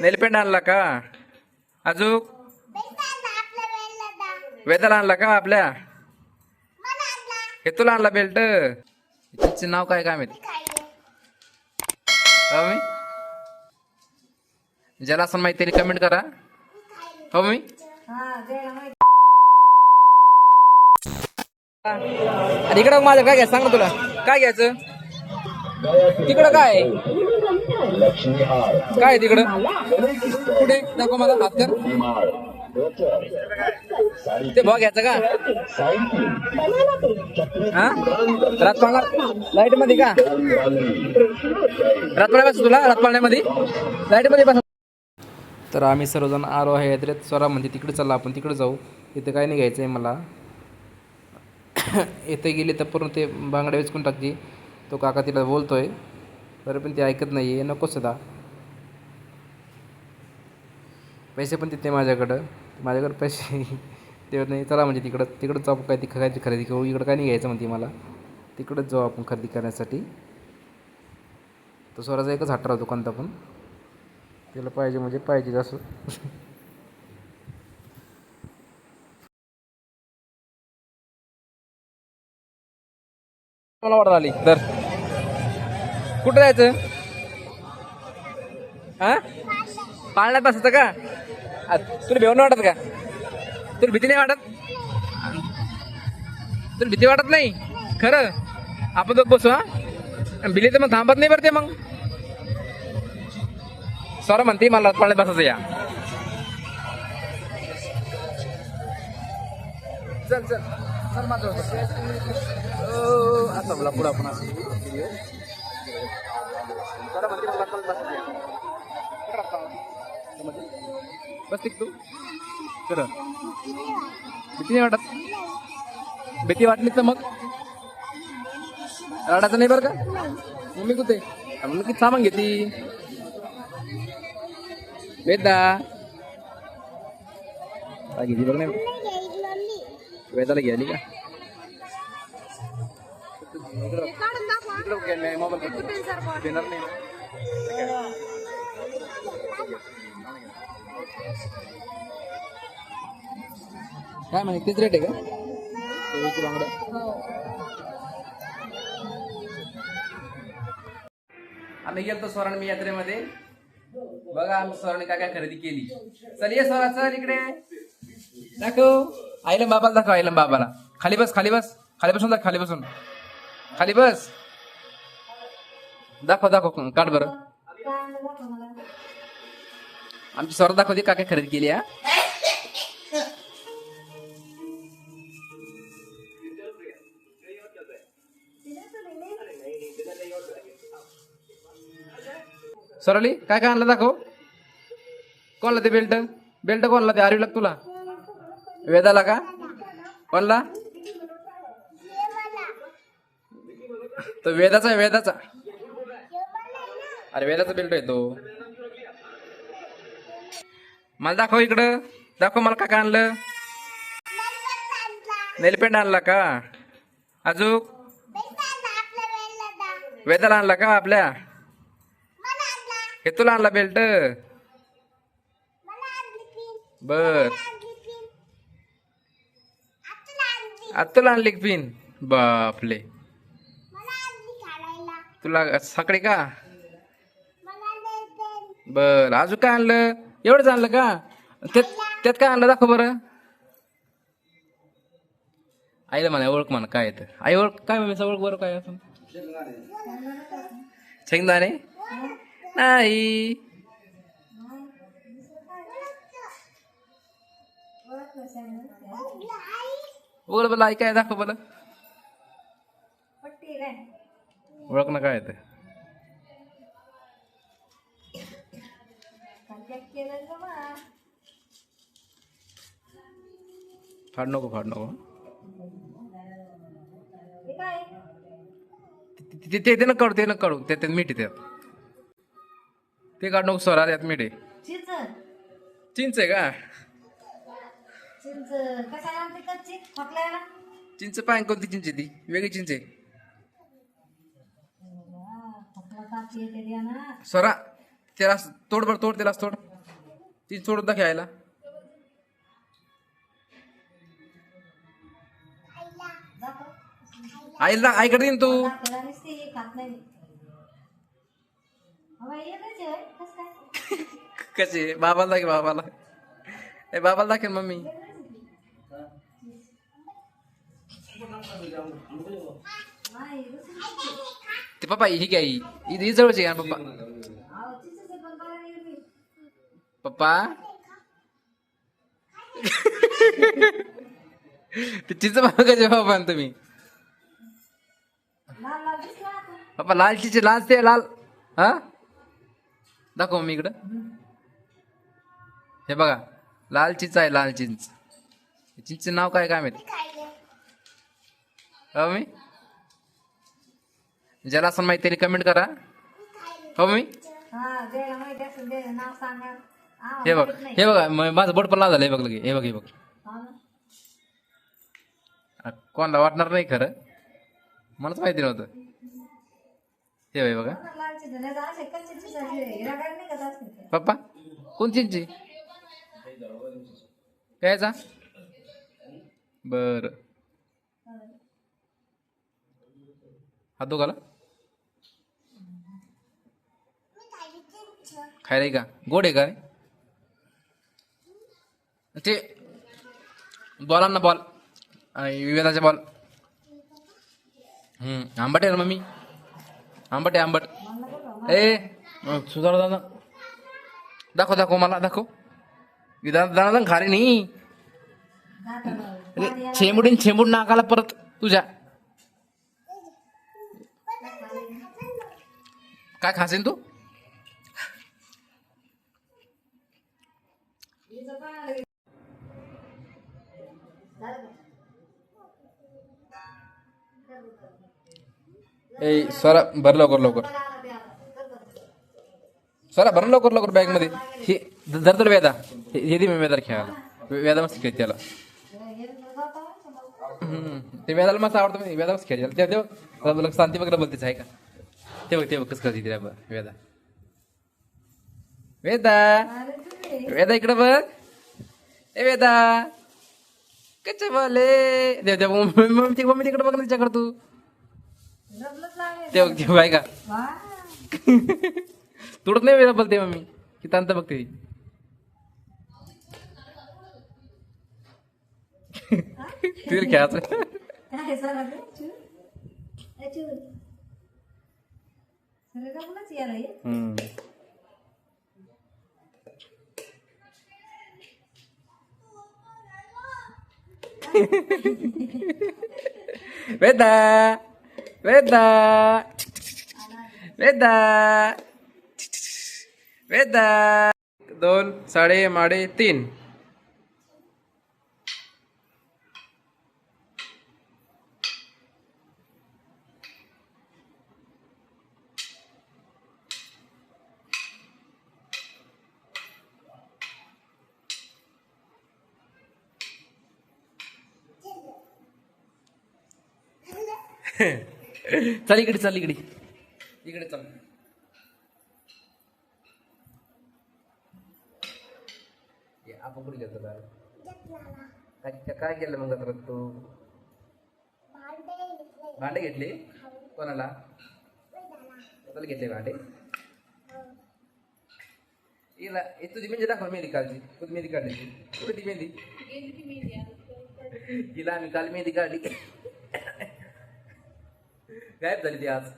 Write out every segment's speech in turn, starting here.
नेलपेंड आणला का? अजून वेदाला आणला का आपल्या? हे तुला आणला बेल्ट? तिचे नाव काय काय माहिती? हो मी? ज्याला असं माहिती कमेंट करा. हो मी? अरे इकडं माझं काय घ्यायचं सांग ना तुला. काय घ्यायचं? तिकडं काय? काय आहे तिकडं? कुठे? दाखव मला हात कर ते भाव घ्यायचं का? हा? रातपाळा? लाइटमध्ये का? रातपाळ्या बस तुला? रातपाळण्यामध्ये? लाइटमध्ये बस तर आम्ही सर्वजण आलो आहे यात्रेत स्वरा म्हणजे तिकडे चला आपण तिकडे जाऊ. इथं काय नाही घ्यायचं आहे मला. येथे गेली तर पूर्ण ते बांगड्या विचकून टाकते. तो काका तिला बोलतो आहे तरी पण ते ऐकत नाही आहे नको सुद्धा पैसे पण तिथे माझ्याकडं. माझ्याकडं पैसे ते नाही. चला म्हणजे तिकडं तिकडं जाऊ काय ती खायची खरेदी करू. इकडं काय नाही घ्यायचं म्हणते मला? तिकडंच जाऊ आपण खरेदी करण्यासाठी. तो स्वराचा एकच हट्टा राहतो कोणता पण. त्याला पाहिजे म्हणजे पाहिजे असं. मला ऑर्डर आली. तर कुठं जायचं? हा? पाळण्यात बसत का? तुला भेव नाही वाटत का? तुला भीती नाही वाटत? तुला भीती वाटत नाही? खरं? आपण दोघ बसू हा? बिली तर मग थांबत नाही बरं ते मग. सर म्हणते मला पाळण्यात बसायचं या. चल चल. चल माझं होतं. आता मला पुढं आपण असं? मध्ये? बस तिक तू? खरं भीती नाही वाटत? भीती वाटली तर मग. रडायचं नाही बरं का? मम्मी कुठे? मम्मी किती सामान घेती? वेदा. काय घेतली बघ नाही वेदाला घ्यायली का? इकडं मोबाईल. देणार नाही. काय म्हणे रेट आहे का? बांगड्या आम्ही गेलतो स्वरण मी यात्रेमध्ये. बघा आम्ही स्वराने काय काय खरेदी केली. चल ये स्वरा चल इकडे. दाखव. आईला बाबाला दाखव आईला बाबाला. खाली बस खाली बस. खाली बसून दाखव खाली बसून. खाली बस. दाखव दाखव काढ बर. आमची स्वर दाखवते काय काय खरेदी केली हा. सरली काय काय आणलं दाखव? कोणला ते बेल्ट? बेल्ट कोणला ते? आरवी लाग तुला? वेदाला का? कोणला? तो वेदाचा आहे वेदाचा. अरे वेदाचा बेल्ट आहे तो. मला दाखव इकडं. दाखव मला काय काय आणलं. नेलपेंट आणला का? अजून? वेदाला आणला का आपल्या? हे तुला आणला बेल्ट बर. आत्ताला आणली पिन बापले तुला सकाळी का? बर अजून काय आणलं? एवढंच आणलं का? त्यात त्यात काय आणलं दाखव बरं. आईला म्हणा ओळख म्हणा काय येतं आई ओळख काय मम्मीचं ओळख बरं काय असं शेंगदाणे? नाही. बोल बोला आई काय दाखव बोला ओळख ना काय येतं फाड नको फाड नको. ते ते ते नका काढू ते नका काढू. ते त्यात मीठ त्यात. ते काढ नको सोरा त्यात मीठ आहे. चिंच आहे का? चिंच? पाय कोणती चिंच ती? वेगळी चिंच आहे लास्टची येते द्या ना सरा त्याला तोड बरं तोड त्याला तोड. ती तोड आईला दाखव आईला आईकडे येईन तू. कसं बाबाला दाखव बाबाला. ए बाबाला दाखव मम्मी. नाही ते पप्पा ही काय ही जवळची का? पप्पा. पण. पप्पा? ते चिच मागायचे बाबा आणि तुम्ही. पप्पा लाल चिचे लाल ते लाल. हा? दाखव मी इकडं. हे बघा लाल चिंच आहे लाल चिंच. चिंचचं नाव काय काय माहिती? हो मी? ज्याला असं माहिती त्याने कमेंट करा. हो मी हा हा, हे बघ. हे बघा माझं बोट पण लाल झालं हे बघ लगे हे बघ हे बघ. हा कोणाला वाटणार नाही खरं. मलाच माहिती नव्हतं. हे बघ, हे बघा. हा ना, लाल चिंच. नाही तर असे कच्चे चिंच आहे. हिरा काय नाही का असते ते. पप्पा कोण चिंची प्यायचा बर हात दोघाला खायला आहे का? गोड आहे काय ते बॉल बॉल विवेदाचा बॉल हम्म आंबट आहे ना मम्मी? आंबट आहे आंबट. ए सुधार दादा. दाखव दाखव मला दाखव. दादा दादा खारे नाही. दाताला अरे, छेंबुडीन छेंबूड नाकाला परत तुझ्या. काय खासेन तू? ए सरा भर लवकर लवकर. सरा भर लवकर लवकर बॅगमध्ये हे धर तर वेदा हे दे मी वेदाला खेळायला. वेदा मस्त खेळ त्याला. ते वेदाला मस्त आवडतं म्हणजे मी वेदा मस्त खेळ ते तेव्हा शांती वगैरे बोलतेच आहे का? ते बघ ते बघ कसं करते तिला वेदा वेदा वेदा इकडं बघ. ए वेदा कच बोले देव देव मम्मी मम्मी तिकडे बघ ना तिच्याकडे तू. ते बघ ते बाय का? तुडत नाही वेदा बोलते मम्मी. की तांत बघते. ती. तिला खेळायचं काय सर चू ए, चू सर रबलच यायला ये. हम्म. वेदा. वेदा वेदा वेदा दोन साडे माडे तीन. चल इकडे चल इकडे. इकडे चल. ये, आपण कुठे गेलो काय काय केलं मग आता तू? भांडे घेतले? कोणाला? कोणाला घेतले भांडे? हिला तुझी मेहंदी दाखव मेहंदी काढली. कुठे मेहंदी काढली? कुठे ती मेहंदी तिला आम्ही काल मेहंदी काढली. गायब झाली ती आज.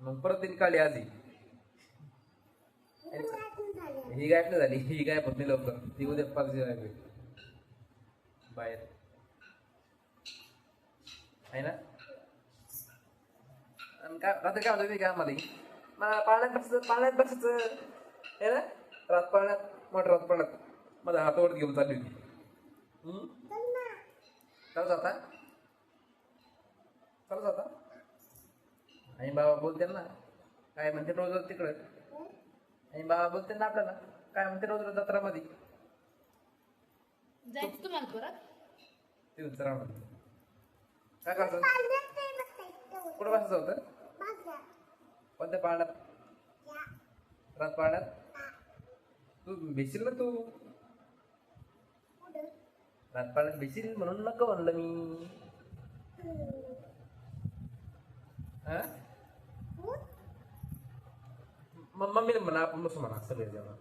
मग परत तिने काढली आज ही. ही गायब नाही झाली ही गायब होत लवकर. ती उद्या पाच गायब. बाहेर. आहे ना? काय रात्री काय म्हणतो काय आम्हाला? मला पाळण्यात बसायचं पाळण्यात बसायचं. आहे ना? रात पाळण्यात मोठ्या रात पाळण्यात. माझा हातावर घेऊन चालली होती. हम्म? चालू जाता. चालू जाता. आणि बाबा बोलते ना काय म्हणते रोज रोज तिकडं? आणि बाबा बोलते ना आपल्याला काय म्हणते रोज रोज जत्रामध्ये? जायचं तुम्हाला परत? ते जत्रामध्ये काय करायचं कुठं बसायचं होतं? पाळण्यात? रात पाळण्यात? तू भेशील ना तू? रात पाळण्यात भेशील म्हणून नको म्हणलं मी. हा मग मम्मीने म्हणा आपण बसू म्हणा सगळे का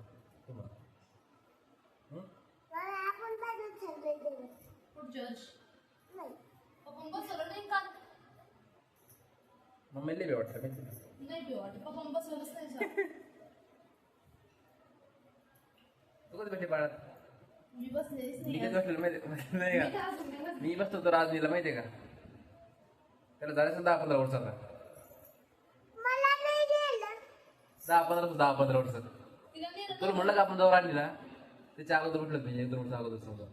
मम्मीला बी वाटतं तू कधी भेटली पाळण्यात मी बसलेलं माहिती का. मी बसतो तर राजनीला माहितीये का त्याला झाले दहा पंधरा वर्ष आता दहा पंधरा दहा पंधरा वर्ष तुला म्हणलं का आपण जवळ आणली ना त्याच्या अगोदर म्हटलं तुम्ही एक दोन वर्ष अगोदर समजा.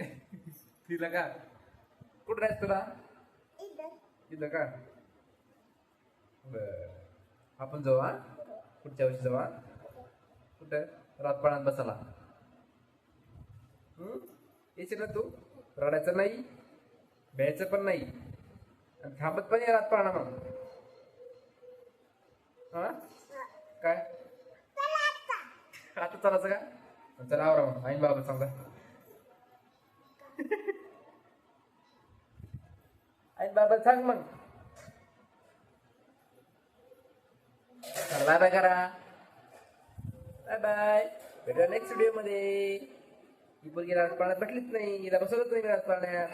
तिला का? कुठं राहायचं तुला? तिथं का? बर. आपण जाऊ हा? पुढच्या वर्षी जाऊ हा? कुठं? रातपाण्यात बसायला. हम्म? येशील ना तू? रडायचं नाही भ्यायचं पण नाही. थांबत पण ये रातपाळणा मग हा? काय? आता. चालायचं का? चला आवरा मग आईन बाबा सांगा आईन बाबा सांग मग. बाय बाय करा. Bye bye. भेटूया नेक्स्ट व्हिडिओमध्ये. ही पोरगी राजपाण्यात भेटलीच नाही. हिला बसवलंच नाही मी राजपाण्यात